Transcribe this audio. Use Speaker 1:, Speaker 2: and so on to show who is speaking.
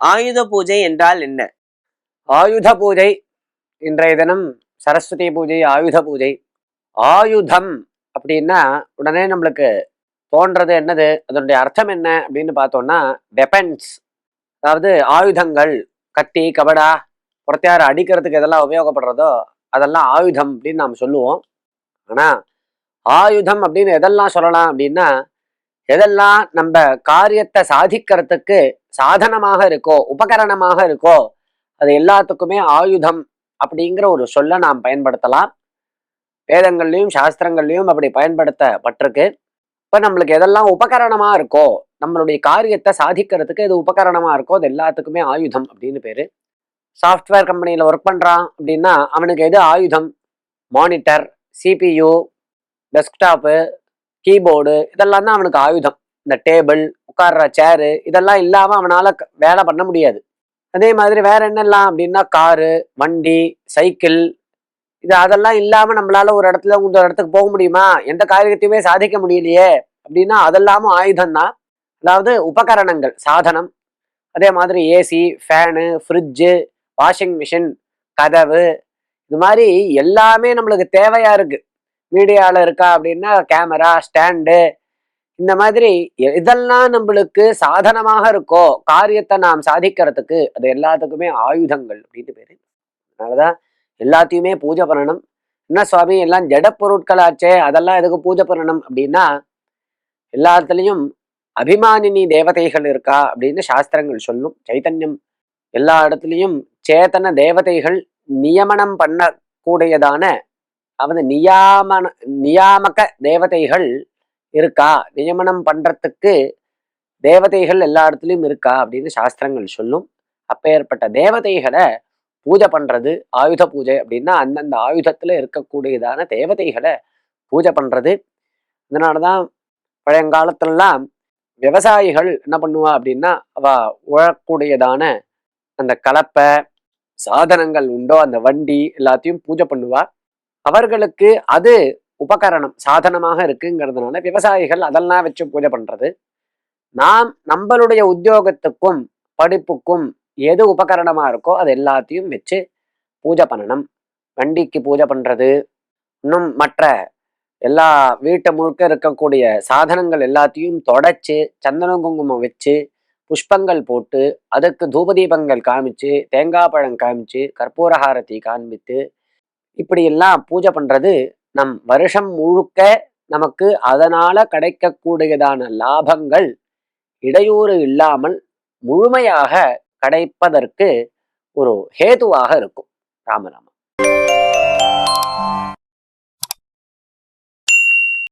Speaker 1: ஆயுத பூஜை என்றால் என்ன?
Speaker 2: ஆயுத பூஜை இன்றைய தினம் சரஸ்வதி பூஜை ஆயுத பூஜை. ஆயுதம் அப்படின்னா உடனே நம்மளுக்கு தோன்றது என்னது? அதனுடைய அர்த்தம் என்ன அப்படின்னு பார்த்தோம்னா வெப்பன்ஸ் அதாவது ஆயுதங்கள் கத்தி கபடா புறத்தையார் அடிக்கிறதுக்கு எதெல்லாம் உபயோகப்படுறதோ அதெல்லாம் ஆயுதம் அப்படின்னு நாம் சொல்லுவோம். ஆனால் ஆயுதம் அப்படின்னு எதெல்லாம் சொல்லலாம் அப்படின்னா எதெல்லாம் நம்ம காரியத்தை சாதிக்கிறதுக்கு சாதனமாக இருக்கோ உபகரணமாக இருக்கோ அது எல்லாத்துக்குமே ஆயுதம் அப்படிங்கிற ஒரு சொல்ல நாம் பயன்படுத்தலாம். வேதங்கள்லையும் சாஸ்திரங்கள்லையும் அப்படி பயன்படுத்தப்பட்டிருக்கு. இப்போ நம்மளுக்கு எதெல்லாம் உபகரணமாக இருக்கோ நம்மளுடைய காரியத்தை சாதிக்கிறதுக்கு இது உபகரணமாக இருக்கோ அது எல்லாத்துக்குமே ஆயுதம் அப்படின்னு பேர். சாஃப்ட்வேர் கம்பெனியில் ஒர்க் பண்ணுறான் அப்படின்னா அவனுக்கு எது ஆயுதம்? மானிட்டர் சிபியு டெஸ்க்டாப்பு கீபோர்டு இதெல்லாம் தான் அவனுக்கு ஆயுதம். இந்த டேபிள் உட்கார்ற சேரு இதெல்லாம் இல்லாமல் அவனால் வேலை பண்ண முடியாது. அதே மாதிரி வேற என்னெல்லாம் அப்படின்னா காரு வண்டி சைக்கிள் இது அதெல்லாம் இல்லாமல் நம்மளால ஒரு இடத்துல இந்த இடத்துக்கு போக முடியுமா? எந்த காரியத்தையுமே சாதிக்க முடியலையே. அப்படின்னா அதெல்லாமும் ஆயுதம் தான். அதாவது உபகரணங்கள் சாதனம். அதே மாதிரி AC fan fridge washing machine கதவு. இது மாதிரி எல்லாமே நம்மளுக்கு தேவையா இருக்கு. மீடியாவில் இருக்கா அப்படின்னா கேமரா ஸ்டாண்டு இந்த மாதிரி எ- இதெல்லாம் நம்மளுக்கு சாதனமாக இருக்கோ காரியத்தை நாம் சாதிக்கிறதுக்கு அது எல்லாத்துக்குமே ஆயுதங்கள் அப்படின்னு பேரு. அதனாலதான் எல்லாத்தையுமே பூஜை பண்ணணும். என்ன சுவாமி எல்லாம் ஜட பொருட்களாச்சே அதெல்லாம் எதுக்கு பூஜை பண்ணணும் அப்படின்னா எல்லாத்துலேயும் அபிமானினி தேவதைகள் இருக்கா அப்படின்னு சாஸ்திரங்கள் சொல்லும். சைத்தன்யம் எல்லா இடத்துலையும் சேத்தன தேவதைகள் நியமனம் பண்ணக்கூடியதான அதாவது நியாமன நியாமக தேவதைகள் இருக்கா? நியமனம் பண்ணுறதுக்கு தேவதைகள் எல்லா இடத்துலையும் இருக்கா? அப்படின்னு சாஸ்திரங்கள் சொல்லும். அப்பேற்பட்ட தேவதைகளை பூஜை பண்ணுறது ஆயுத பூஜை அப்படின்னா அந்தந்த ஆயுதத்தில் இருக்கக்கூடியதான தேவதைகளை பூஜை பண்ணுறது அதனால தான் பழையங்காலத்துலலாம் விவசாயிகள் என்ன பண்ணுவா அப்படின்னா அவ உழக்கூடியதான அந்த கலப்பை சாதனங்கள் உண்டோ அந்த வண்டி எல்லாத்தையும் பூஜை பண்ணுவா. அவர்களுக்கு அது உபகரணம் சாதனமாக இருக்குங்கிறதுனால விவசாயிகள் அதெல்லாம் வச்சு பூஜை பண்றது. நாம் நம்மளுடைய உத்தியோகத்துக்கும் படிப்புக்கும் எது உபகரணமா இருக்கோ அது எல்லாத்தையும் வச்சு பூஜை பண்ணணும். வண்டிக்கு பூஜை பண்றது இன்னும் மற்ற எல்லா வீட்டை முழுக்க இருக்கக்கூடிய சாதனங்கள் எல்லாத்தையும் தொடச்சு சந்தன குங்குமம் வச்சு புஷ்பங்கள் போட்டு அதுக்கு தூபதீபங்கள் காமிச்சு தேங்காய் பழம் காமிச்சு கற்பூரஹாரத்தை காண்பித்து இப்படி எல்லாம் பூஜை பண்ணுறது நம் வருஷம் முழுக்க நமக்கு அதனால கிடைக்கக்கூடியதான லாபங்கள் இடையூறு இல்லாமல் முழுமையாக கிடைப்பதற்கு ஒரு ஹேதுவாக இருக்கும். ராமராம